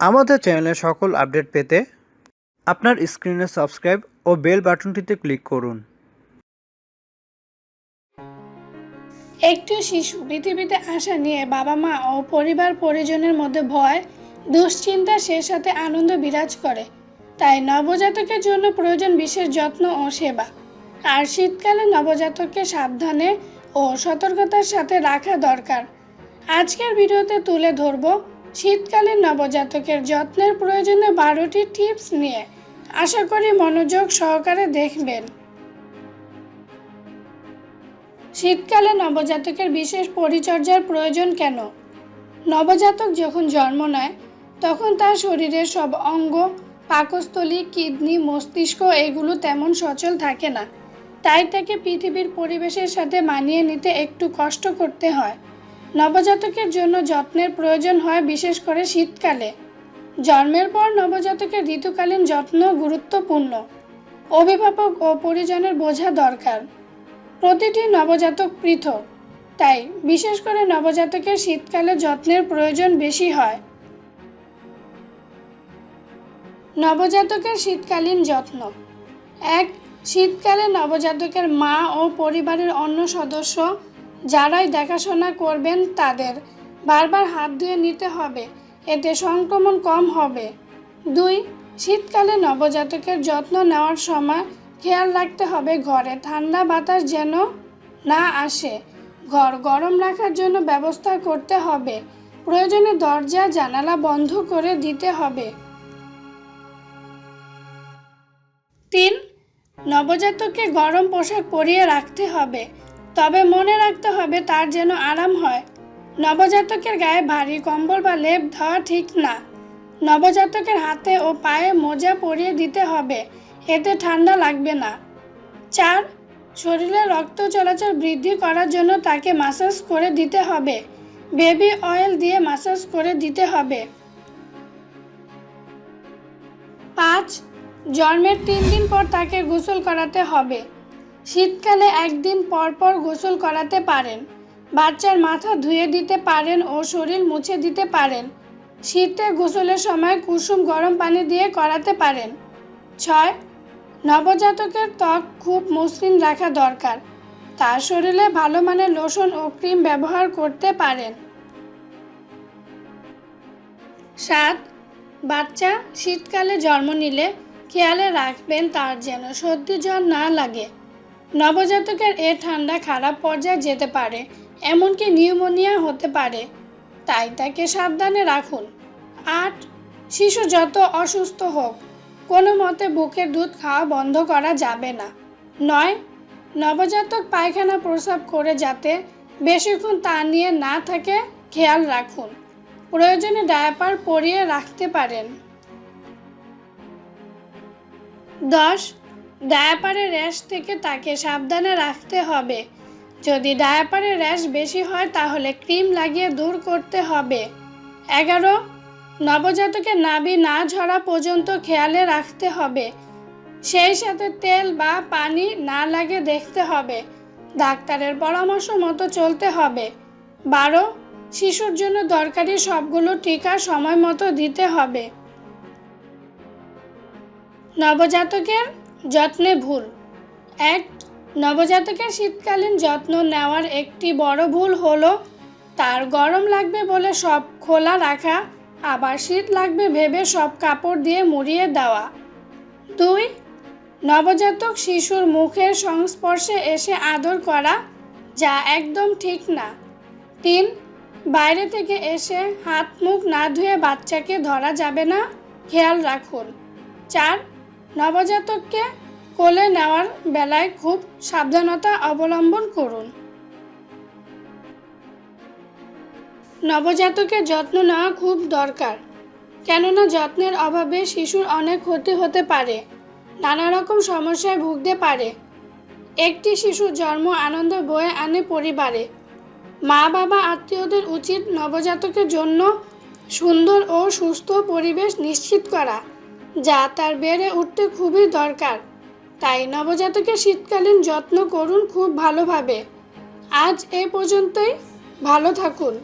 আমাদের চ্যানেলের সকল আপডেট পেতে আপনার স্ক্রিনে সাবস্ক্রাইব ও বেল বাটনটিতে ক্লিক করুন। একটি শিশু পৃথিবীতে আসা নিয়ে বাবা মা ও পরিবার পরিজনের মধ্যে ভয়, দুশ্চিন্তা, সে সাথে আনন্দ বিরাজ করে। তাই নবজাতকের জন্য প্রয়োজন বিশেষ যত্ন ও সেবা। আর শীতকালে নবজাতককে সাবধানে ও সতর্কতার সাথে রাখা দরকার। আজকের ভিডিওতে তুলে ধরব শীতকালীন নবজাতকের যত্নের প্রয়োজনে বারোটি টিপস নিয়ে আশা করি মনোযোগ সহকারে দেখবেন। শীতকালে নবজাতকের বিশেষ পরিচর্যার প্রয়োজন কেন? নবজাতক যখন জন্ম নেয়, তখন তার শরীরের সব অঙ্গ, পাকস্থলী, কিডনি, মস্তিষ্ক এগুলো তেমন সচল থাকে না। তাই তাকে পৃথিবীর পরিবেশের সাথে মানিয়ে নিতে একটু কষ্ট করতে হয়। নবজাতকের জন্য যত্নের প্রয়োজন হয় বিশেষ করে শীতকালে। জন্মের পর নবজাতকের ঋতুকালীন যত্ন গুরুত্বপূর্ণ। অভিভাবক ও পরিজনের বোঝা দরকার। প্রতিটি নবজাতক পৃথক। তাই বিশেষ করে নবজাতকের শীতকালে যত্নের প্রয়োজন বেশি হয়। নবজাতকের শীতকালীন যত্ন। এক, শীতকালে নবজাতকের মা ও পরিবারের অন্য সদস্য যারাই দেখাশোনা করবেন তাদের বারবার হাত ধুয়ে নিতে হবে। এতে সংক্রমণ কম হবে। দুই, শীতকালে নবজাতকের যত্ন নেওয়ার সময় খেয়াল রাখতে হবে ঘরে ঠান্ডা বাতাস যেন না আসে। ঘর গরম রাখার জন্য ব্যবস্থা করতে হবে। প্রয়োজনে দরজা, জানালা বন্ধ করে দিতে হবে। তিন, নবজাতককে গরম পোশাক পরিয়ে রাখতে হবে। তবে মনে রাখতে হবে তার যেন আরাম হয়। নবজাতকের গায়ে ভারী কম্বল বা লেপ দেওয়া ঠিক না। নবজাতকের হাতে ও পায়ে মোজা পরিয়ে দিতে হবে, এতে ঠান্ডা লাগবে না। চার, শরীরে রক্ত চলাচল বৃদ্ধি করার জন্য তাকে মাসাজ করে দিতে হবে। বেবি অয়েল দিয়ে মাসাজ করে দিতে হবে। পাঁচ, জন্মের তিন দিন পর তাকে গোসল করাতে হবে। শীতকালে একদিন পর পর গোসল করাতে পারেন। বাচ্চার মাথা ধুয়ে দিতে পারেন ও শরীর মুছে দিতে পারেন। শীতে গোসলের সময় কুসুম গরম পানি দিয়ে করাতে পারেন। ছয়, নবজাতকের ত্বক খুব মসৃণ রাখা দরকার। তার শরীরে ভালো মানের লোশন ও ক্রিম ব্যবহার করতে পারেন। সাত, বাচ্চা শীতকালে জন্ম নিলে খেয়ালে রাখবেন তার যেন সর্দি জ্বর না লাগে। নবজাতকের এ ঠান্ডা খারাপ পর্যায়ে যেতে পারে, এমনকি নিউমোনিয়া হতে পারে। তাই তাকে সাবধানে রাখুন। আট, শিশু যত অসুস্থ হোক, কোনো মতে বুকের দুধ খাওয়া বন্ধ করা যাবে না। নয়, নবজাতক পায়খানা প্রস্রাব করে যাতে বেশিক্ষণ তা নিয়ে না থাকে, খেয়াল রাখুন। প্রয়োজনে ডায়াপার পরিয়ে রাখতে পারেন। দশ ডায়াপারের র্যাশ থেকে তাকে সাবধানে রাখতে হবে। যদি ডায়াপারের র্যাশ বেশি হয়, তাহলে ক্রিম লাগিয়ে দূর করতে হবে। এগারো, নবজাতকের নাবি না ঝরা পর্যন্ত খেয়ালে রাখতে হবে। সেই সাথে তেল বা পানি না লাগে দেখতে হবে। ডাক্তারের পরামর্শ মতো চলতে হবে। বারো, শিশুর জন্য দরকারি সবগুলো টিকা সময় মতো দিতে হবে। নবজাতকের যত্নে ভুল। এক, নবজাতকের শীতকালীন যত্ন নেওয়ার একটি বড় ভুল হলো, তার গরম লাগবে বলে সব খোলা রাখা, আবার শীত লাগবে ভেবে সব কাপড় দিয়ে মুড়িয়ে দেওয়া। দুই, নবজাতক শিশুর মুখের সংস্পর্শে এসে আদর করা, যা একদম ঠিক না। তিন, বাইরে থেকে এসে হাত মুখ না ধুয়ে বাচ্চাকে ধরা যাবে না, খেয়াল রাখুন। চার নবজাতককে কোলে নেওয়ার বেলায় খুব সাবধানতা অবলম্বন করুন। নবজাতকের যত্ন নেওয়া খুব দরকার, কেননা যত্নের অভাবে শিশুর অনেক ক্ষতি হতে পারে, নানা রকম সমস্যায় ভুগতে পারে। একটি শিশু জন্ম আনন্দ বয়ে আনে পরিবারে। মা বাবা আত্মীয়দের উচিত নবজাতকের জন্য সুন্দর ও সুস্থ পরিবেশ নিশ্চিত করা। যা তার বেড়ে উঠতে খুবই দরকার। তাই নবজাতকের শীতকালীন যত্ন করুন খুব ভালোভাবে। আজ এ পর্যন্তই। ভালো থাকুন।